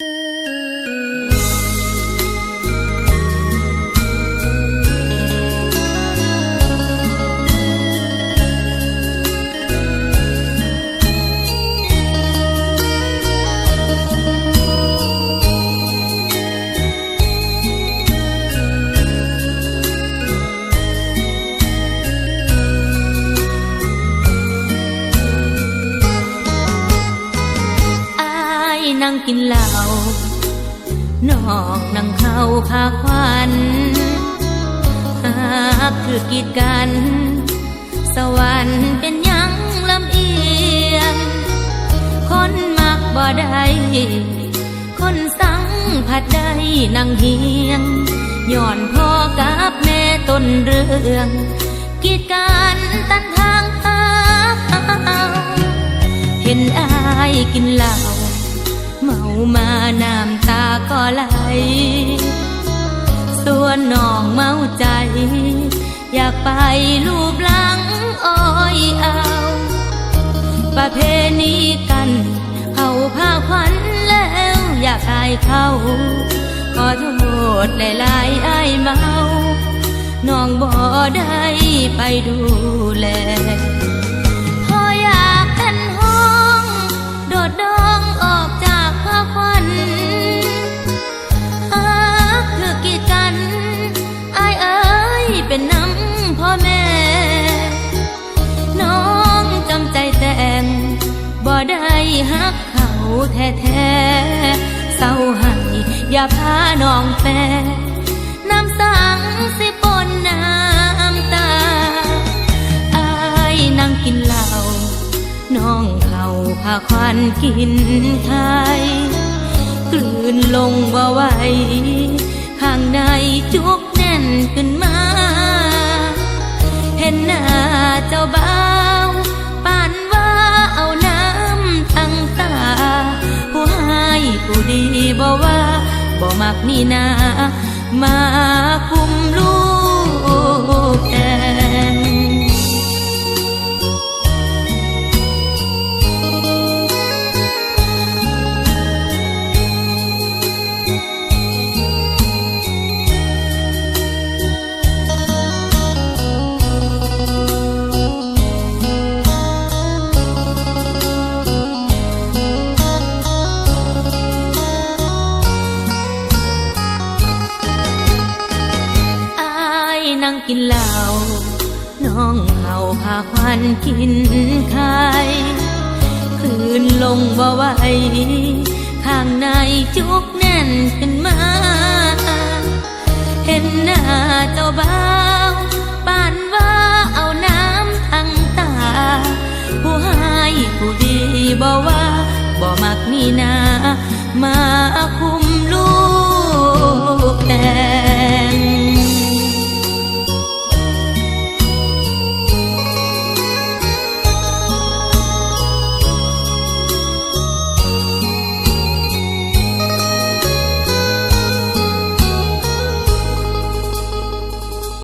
อ นั่งกินเหล้านอกนั่งเข้าพาควันหากคือกีดกัน สวรรค์เป็นยังลำเอียง คนมักบ่ได้คนสังผัดได้นั่งเฮียงย้อนพ่อกับแม่ต้นเรื่องกีดกันตันทางเท้าเห็นอายกินเหล้า เมามาน้ำตาก็ไหล ส่วนน้องเมาใจ อยากไปลูบหลังอ้อยเอา ประเพณีกันเขาพาควันแล้วอยากอายเขาขอโทษหลายอายเมา น้องบ่ได้ไปดูแล เป็นน้ำพ่อแม่ น้องจำใจแต่งบ่ได้ฮักเขาแท้ๆเศร้าให้อย่าพาน้องแปรน้ำสังสิปนน้ำตาอายนั่งกินเหล้าน้องเขาพาควันกินไทยกลืนลงบ่ไหว บ่ว่าบ่มักนี่นามาคุม นั่งกินเหล้าน้องเขาพาควันกินไข่คืนลงบ่ไหวข้างในจุกแน่นขึ้นมา เห็นหน้าเจ้าบ่าวปานว่าเอาน้ำทั้งตา ผู้ให้ผู้ดีบ่ว่าบ่มักนี่นามาคุม